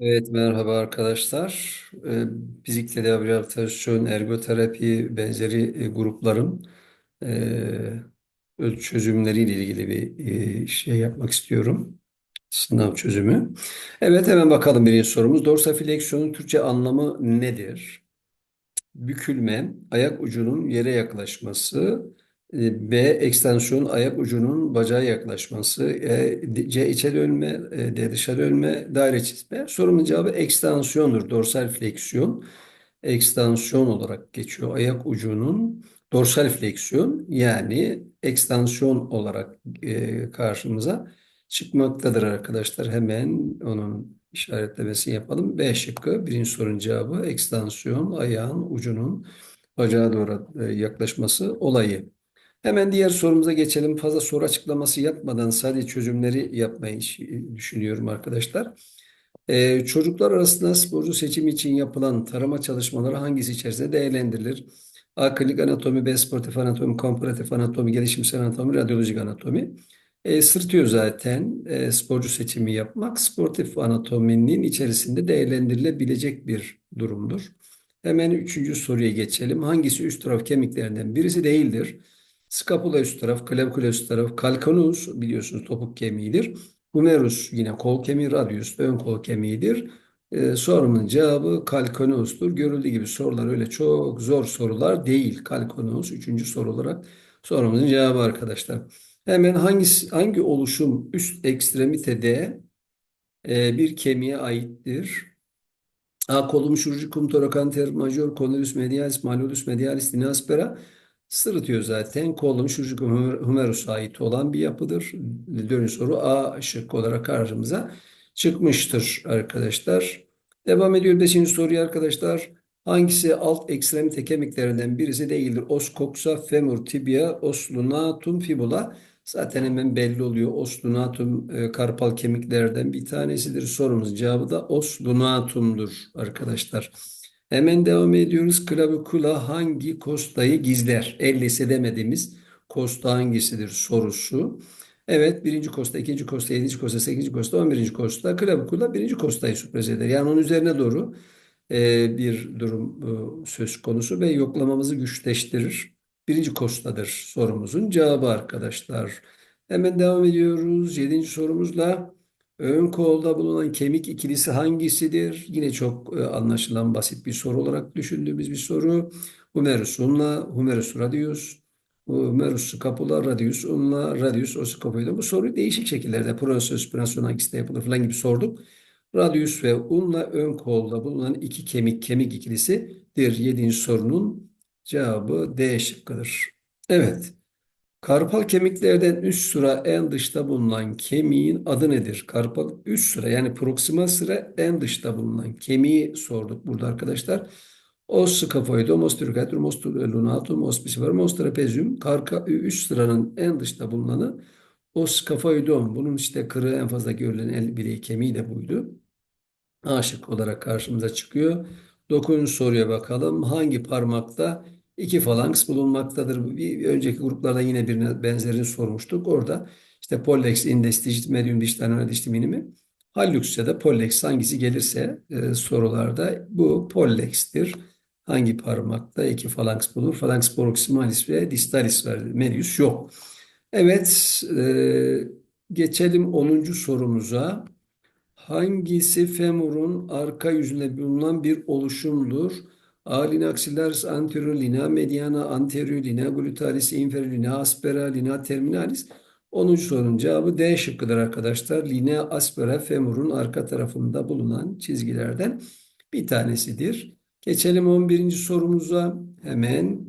Evet, merhaba arkadaşlar. Ee, Fizik tedavi, rehabilitasyon, ergoterapi benzeri e, grupların e, öz çözümleriyle ilgili bir e, şey yapmak istiyorum. Sınav çözümü. Evet, hemen bakalım birinci sorumuz. Dorsifleksiyonun Türkçe anlamı nedir? Bükülme, ayak ucunun yere yaklaşması, B. Ekstansiyon, ayak ucunun bacağa yaklaşması, E, C. içe dönme, e, D. dışa dönme, daire çizme. Sorunun cevabı ekstansiyondur, dorsal fleksiyon. Ekstansiyon olarak geçiyor. Ayak ucunun dorsal fleksiyon yani ekstansiyon olarak e, karşımıza çıkmaktadır arkadaşlar. Hemen onun işaretlemesini yapalım. B şıkkı birinci sorunun cevabı ekstansiyon ayağın ucunun bacağa doğru e, yaklaşması olayı. Hemen diğer sorumuza geçelim. Fazla soru açıklaması yapmadan sadece çözümleri yapmayı düşünüyorum arkadaşlar. Ee, çocuklar arasında sporcu seçimi için yapılan tarama çalışmaları hangisi içerisinde değerlendirilir? A. Klinik anatomi, B. Sportif anatomi, komparatif anatomi, gelişimsel anatomi, radyolojik anatomi. E, sırtıyor zaten e, sporcu seçimi yapmak sportif anatominin içerisinde değerlendirilebilecek bir durumdur. Hemen üçüncü soruya geçelim. Hangisi üst taraf kemiklerinden birisi değildir? Scapula üst taraf, clavicle üst taraf, calcaneus biliyorsunuz topuk kemiğidir. Humerus yine kol kemiği, radius ön kol kemiğidir. Ee, sorumun cevabı calcaneus'tur. Görüldüğü gibi sorular öyle çok zor sorular değil. Calcaneus üçüncü soru olarak sorumuzun cevabı arkadaşlar. Hemen hangisi, hangi oluşum üst ekstremitede e, bir kemiğe aittir? A. Kolum şurjicum thoracanter major conilus medialis malleolus medialis linea aspera sırıtıyor zaten. Kolum şurjicum humerus'a ait olan bir yapıdır. Dönüş soru A şıkkı olarak karşımıza çıkmıştır arkadaşlar. Devam ediyor 5. soruya arkadaşlar. Hangisi alt ekstremite kemiklerinden birisi değildir? Os coxa, femur, tibia, os lunatum, fibula. Zaten hemen belli oluyor. Os lunatum e, karpal kemiklerden bir tanesidir. Sorumuz cevabı da os lunatum'dur arkadaşlar. Hemen devam ediyoruz. Klavikula hangi kostayı gizler? Ellese demediğimiz kosta hangisidir sorusu. Evet birinci kosta, ikinci kosta, yedinci kosta, sekizinci kosta, on birinci kosta. Klavikula birinci kostayı sürpriz eder. Yani onun üzerine doğru e, bir durum e, söz konusu ve yoklamamızı güçleştirir. Birinci kostadır sorumuzun cevabı arkadaşlar. Hemen devam ediyoruz. Yedinci sorumuzla ön kolda bulunan kemik ikilisi hangisidir? Yine çok e, anlaşılan basit bir soru olarak düşündüğümüz bir soru. Humerus ulna, humerus radius, humerus scapula, radius ulna, radius ossicopoidum. Bu soruyu değişik şekillerde pronasyonel hangisi de yapılır falan gibi sorduk. Radius ve ulna ön kolda bulunan iki kemik kemik ikilisidir. Yedinci sorunun cevabı D şıkkıdır. Evet. Karpal kemiklerden üst sıra en dışta bulunan kemiğin adı nedir? Karpal üst sıra yani proksimal sıra en dışta bulunan kemiği sorduk burada arkadaşlar. Os scaphoidum, os truncate, os lunatum, os pisiform, os trapezium. Karka üst sıranın en dışta bulunanı os scaphoidum. Bunun işte kırığı en fazla görülen el bileği kemiği de buydu. A olarak karşımıza çıkıyor. Dokuzuncu soruya bakalım. Hangi parmakta iki falanks bulunmaktadır? Bir önceki gruplarda yine birine benzerini sormuştuk. Orada işte pollex, index, digit, medium, digital, anal, digital, minimi. Hallux ya da pollex hangisi gelirse e, sorularda bu pollex'tir. Hangi parmakta iki falanks bulunur? Falanks proximalis ve distalis var. Medius yok. Evet, e, geçelim onuncu sorumuza. Hangisi femurun arka yüzünde bulunan bir oluşumdur? A. Linea axillaris anterior, linea mediana anterior, linea glutalis inferior, linea aspera, linea terminalis. 10. sorunun cevabı D şıkkıdır arkadaşlar. Linea aspera femurun arka tarafında bulunan çizgilerden bir tanesidir. Geçelim 11. sorumuza. Hemen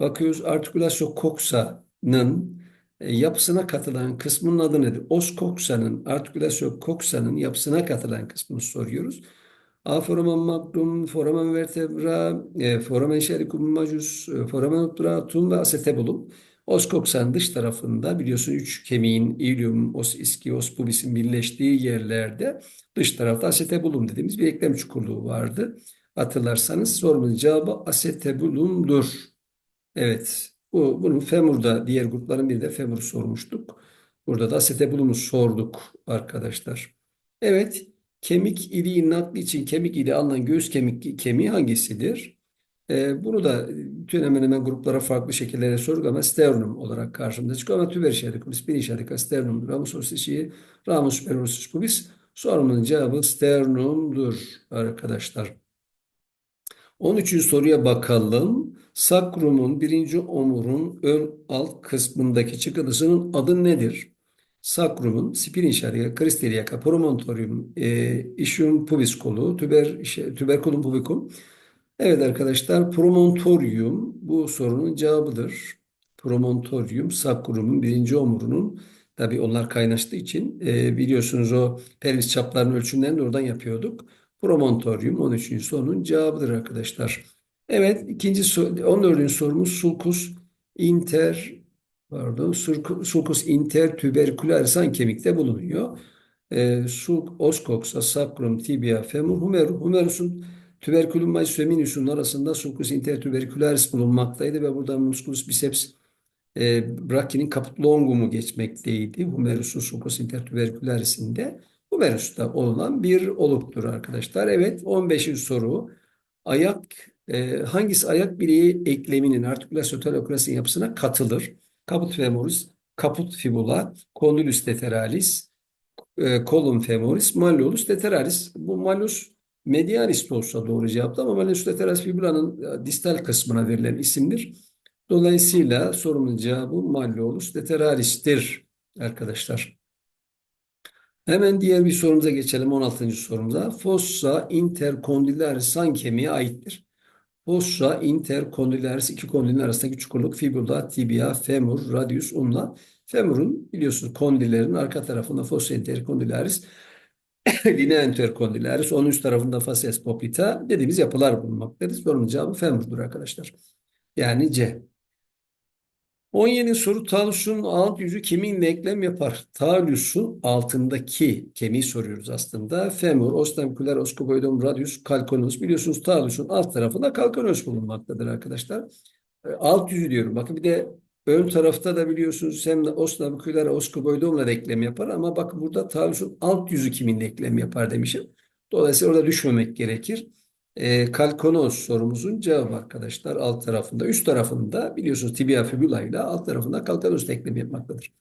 bakıyoruz. Artikülasyon coxa'nın e, yapısına katılan kısmının adı nedir? Os coxa'nın, artikülasyon coxa'nın yapısına katılan kısmını soruyoruz. A foramen magnum, foramen vertebra, e, foramen şericum majus, e, foramen obturatum ve acetabulum. Os coxa'nın dış tarafında biliyorsun üç kemiğin ilium, os iski, os pubis'in birleştiği yerlerde dış tarafta acetabulum dediğimiz bir eklem çukurluğu vardı. Hatırlarsanız sorumuzun cevabı acetabulumdur. Evet. Bu, bunun femurda diğer grupların bir de femur sormuştuk. Burada da acetabulumu sorduk arkadaşlar. Evet. Kemik iliği nakli için kemik iliği alınan göğüs kemik kemiği hangisidir? Ee, bunu da bütün hemen hemen gruplara farklı şekillerde sorduk ama sternum olarak karşımıza çıkıyor. Ama tüber işaretimiz, bir işaret sternum, ramus ossicii, ramus superior pubis. Sorumuzun cevabı sternumdur arkadaşlar. 13. soruya bakalım. Sakrumun birinci omurun ön alt kısmındaki çıkıntısının adı nedir? Sakrumun spirinşaria, kristeliaka, promontorium, e, ischium pubis kolu, tüber, şey, tuberculum pubicum. Evet arkadaşlar, promontorium bu sorunun cevabıdır. Promontorium, sakrumun birinci omurunun, tabii onlar kaynaştığı için e, biliyorsunuz o pelvis çaplarının ölçümlerini de oradan yapıyorduk. Promontorium 13. sorunun cevabıdır arkadaşlar. Evet, ikinci soru, 14. sorumuz sulcus inter pardon sulcus intertubercularis hangi kemikte bulunuyor? E, sulc oscoxa sacrum tibia femur humerus humerus'un tüberkülüm majus feminis'un arasında sulcus intertubercularis bulunmaktaydı ve buradan musculus biceps e, brachi'nin longumu geçmekteydi. Humerus'un sulcus intertubercularis'inde Humerus'ta olunan bir oluktur arkadaşlar. Evet 15. soru. Ayak e, hangisi ayak bileği ekleminin artikülasyon talokrasinin yapısına katılır? Caput femoris, caput fibula, condylus lateralis, e, colum femoris, malleolus lateralis. Bu malleus medialis de olsa doğru cevaptı ama malleus lateralis fibulanın e, distal kısmına verilen isimdir. Dolayısıyla sorunun cevabı malleolus lateralis'tir arkadaşlar. Hemen diğer bir sorumuza geçelim 16. sorumuza. Fossa intercondylaris hangi kemiğe aittir? Fossa intercondylaris iki kondilin arasındaki çukurluk fibula, tibia, femur, radius, ulna. Femurun biliyorsunuz kondilerin arka tarafında fossa intercondylaris, linea intercondylaris, onun üst tarafında fascias poplita dediğimiz yapılar bulunmaktadır. Sorunun cevabı femurdur arkadaşlar. Yani C. 17 soru talusun alt yüzü kiminle eklem yapar? Talusun altındaki kemiği soruyoruz aslında. Femur, ostensikular, oskopoidum, radius, kalkonus. Biliyorsunuz talusun alt tarafında kalkonus bulunmaktadır arkadaşlar. E, alt yüzü diyorum. Bakın bir de ön tarafta da biliyorsunuz hem ostensikular, oskopoidumla da eklem yapar ama bakın burada talusun alt yüzü kiminle eklem yapar demişim. Dolayısıyla orada düşmemek gerekir e, kalkonos sorumuzun cevabı arkadaşlar alt tarafında. Üst tarafında biliyorsunuz tibia fibula ile alt tarafında kalkonos eklemi yapmaktadır.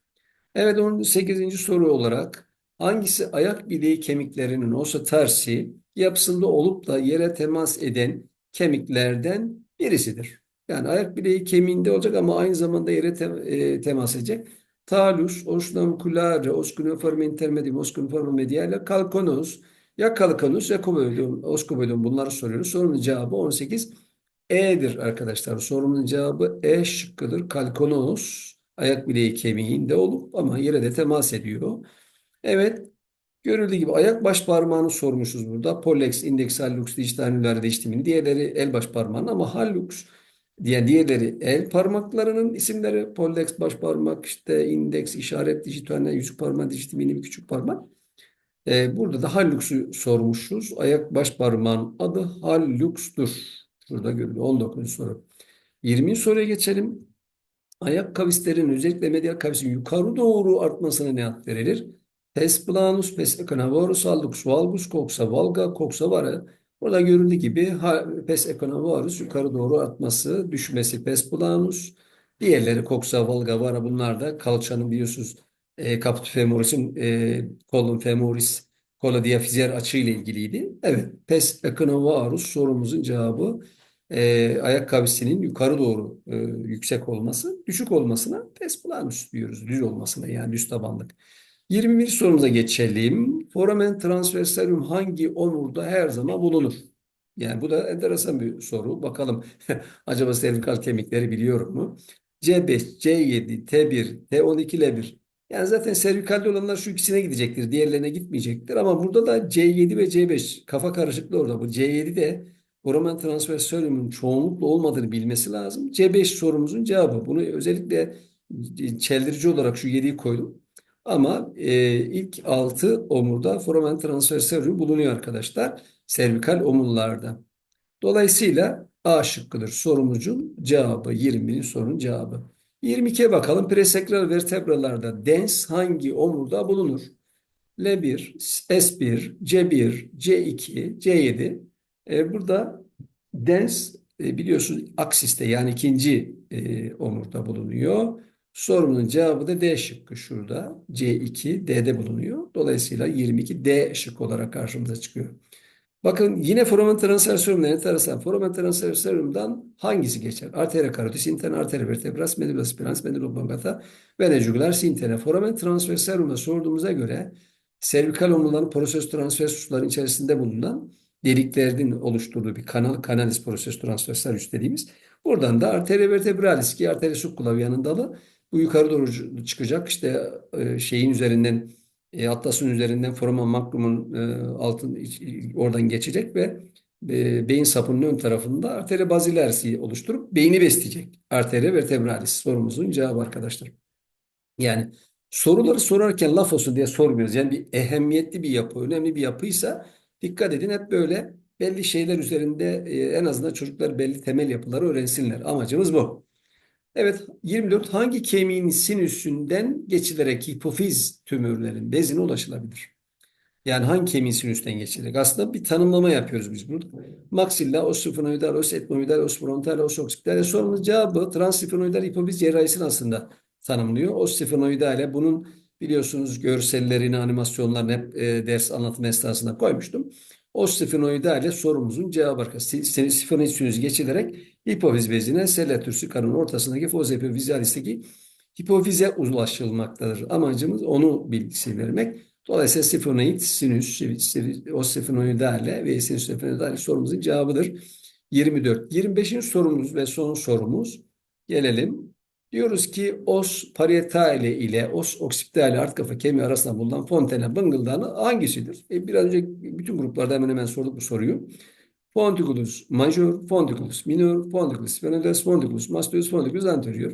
Evet 18. soru olarak hangisi ayak bileği kemiklerinin olsa tersi yapısında olup da yere temas eden kemiklerden birisidir? Yani ayak bileği kemiğinde olacak ama aynı zamanda yere te e, temas edecek. Talus, osnavuculare, oscuniforme intermedium, oscuniforme mediale, kalkonos, ya kalkanus ya koboidum, oskoboidum bunları soruyoruz. Sorunun cevabı 18 E'dir arkadaşlar. Sorunun cevabı E şıkkıdır. Kalkonos ayak bileği kemiğinde olup ama yere de temas ediyor. Evet. Görüldüğü gibi ayak baş parmağını sormuşuz burada. Pollex, indeks, hallux, dijital anüler değiştimini. Diğerleri el baş parmağının ama hallux diye diğerleri el parmaklarının isimleri. Pollex baş parmak, işte indeks, işaret, dijital, yüzük parmağı, dijital, mini küçük parmak. Ee, burada da hallux'u sormuşuz. Ayak baş parmağın adı hallux'tur. Şurada görülüyor. 19. soru. 20. soruya geçelim. Ayak kavislerin özellikle medial kavisin yukarı doğru artmasına ne ad verilir? Pes planus, pes econavorus, hallux valgus, coxa valga, coxa vara. Burada görüldüğü gibi pes econavorus yukarı doğru artması, düşmesi pes planus. Diğerleri coxa valga vara bunlar da kalçanın biliyorsunuz e, caput femoris'in e, column femoris kola diafizer açı ile ilgiliydi. Evet, pes econovarus sorumuzun cevabı e, ayak kavisinin yukarı doğru e, yüksek olması, düşük olmasına pes planus diyoruz. Düz olmasına yani düz tabanlık. 21 sorumuza geçelim. Foramen transversarium hangi omurda her zaman bulunur? Yani bu da enteresan bir soru. Bakalım acaba servikal kemikleri biliyor mu? C5, C7, T1, T12, L1. Yani zaten servikalde olanlar şu ikisine gidecektir. Diğerlerine gitmeyecektir. Ama burada da C7 ve C5 kafa karışıklığı orada. Bu C7 de foramen transversarium'un çoğunlukla olmadığını bilmesi lazım. C5 sorumuzun cevabı. Bunu özellikle çeldirici olarak şu 7'yi koydum. Ama e, ilk 6 omurda foramen transversarium bulunuyor arkadaşlar. Servikal omurlarda. Dolayısıyla A şıkkıdır sorumuzun cevabı. 20'nin sorunun cevabı. 22'ye bakalım. Presakral vertebralarda dens hangi omurda bulunur? L1, S1, C1, C2, C7. E, burada dens e, biliyorsunuz aksiste yani ikinci e, omurda bulunuyor. Sorunun cevabı da D şıkkı şurada. C2, D'de bulunuyor. Dolayısıyla 22 D şık olarak karşımıza çıkıyor. Bakın yine foramen transfer serumdan enteresan. Foramen transfer serumdan hangisi geçer? Arteria carotis, interne arteria vertebras, medulla spinalis, medulla oblongata, vena jugular, sintene. Foramen transfer serumda sorduğumuza göre servikal omurların porosus transfer suların içerisinde bulunan deliklerin oluşturduğu bir kanal, kanalis porosus transversalus dediğimiz. Buradan da arteria vertebralis ki arteria subclavianın dalı bu yukarı doğru çıkacak işte e, şeyin üzerinden e, atlasın üzerinden foramen magnum'un e, altın iç- oradan geçecek ve e, beyin sapının ön tarafında arteria basilarisi oluşturup beyni besleyecek. Arteria vertebralis sorumuzun cevabı arkadaşlar. Yani soruları sorarken laf olsun diye sormuyoruz. Yani bir ehemmiyetli bir yapı, önemli bir yapıysa dikkat edin hep böyle belli şeyler üzerinde e, en azından çocuklar belli temel yapıları öğrensinler. Amacımız bu. Evet 24 hangi kemiğin sinüsünden geçilerek hipofiz tümörlerin bezine ulaşılabilir? Yani hangi kemiğin sinüsten geçilecek? Aslında bir tanımlama yapıyoruz biz burada. Maxilla, os etmoidal, os frontal, os cevabı transsifenoidal hipofiz cerrahisini aslında tanımlıyor. Osteofonoidale bunun biliyorsunuz görsellerini, animasyonlarını hep e, ders anlatım esnasında koymuştum. Osteofonoidale sorumuzun cevabı arkadaşlar. Sifenoid sinüsü geçilerek hipofiz bezine sellatürsi karnın ortasındaki foz epifizalisteki hipofize ulaşılmaktadır. Amacımız onu bilgisi vermek. Dolayısıyla sifenoid sinüs, o sifenoidale ve sinüs sifenoidale sorumuzun cevabıdır. 24. 25. sorumuz ve son sorumuz. Gelelim. Diyoruz ki os parietale ile os occipitale alt kafa kemiği arasında bulunan fontene bıngıldağını hangisidir? E, biraz önce bütün gruplarda hemen hemen sorduk bu soruyu. Fondiculus major, fondiculus minor, fondiculus sphenoides, fondiculus mastoides, fondiculus anterior.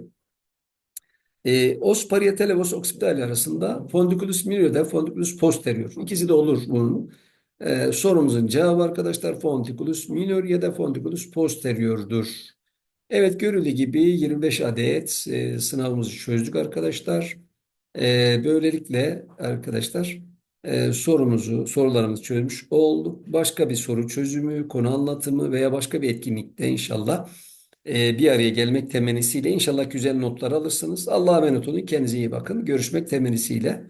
E, os parietale ve os occipitale arasında fondiculus minor ile fondiculus posterior. İkisi de olur bunun. E, sorumuzun cevabı arkadaşlar fondiculus minor ya da fondiculus posterior'dur. Evet görüldüğü gibi 25 adet e, sınavımızı çözdük arkadaşlar. E, böylelikle arkadaşlar e, sorumuzu, sorularımızı çözmüş olduk. Başka bir soru çözümü, konu anlatımı veya başka bir etkinlikte inşallah e, bir araya gelmek temennisiyle inşallah güzel notlar alırsınız. Allah'a emanet olun. Kendinize iyi bakın. Görüşmek temennisiyle.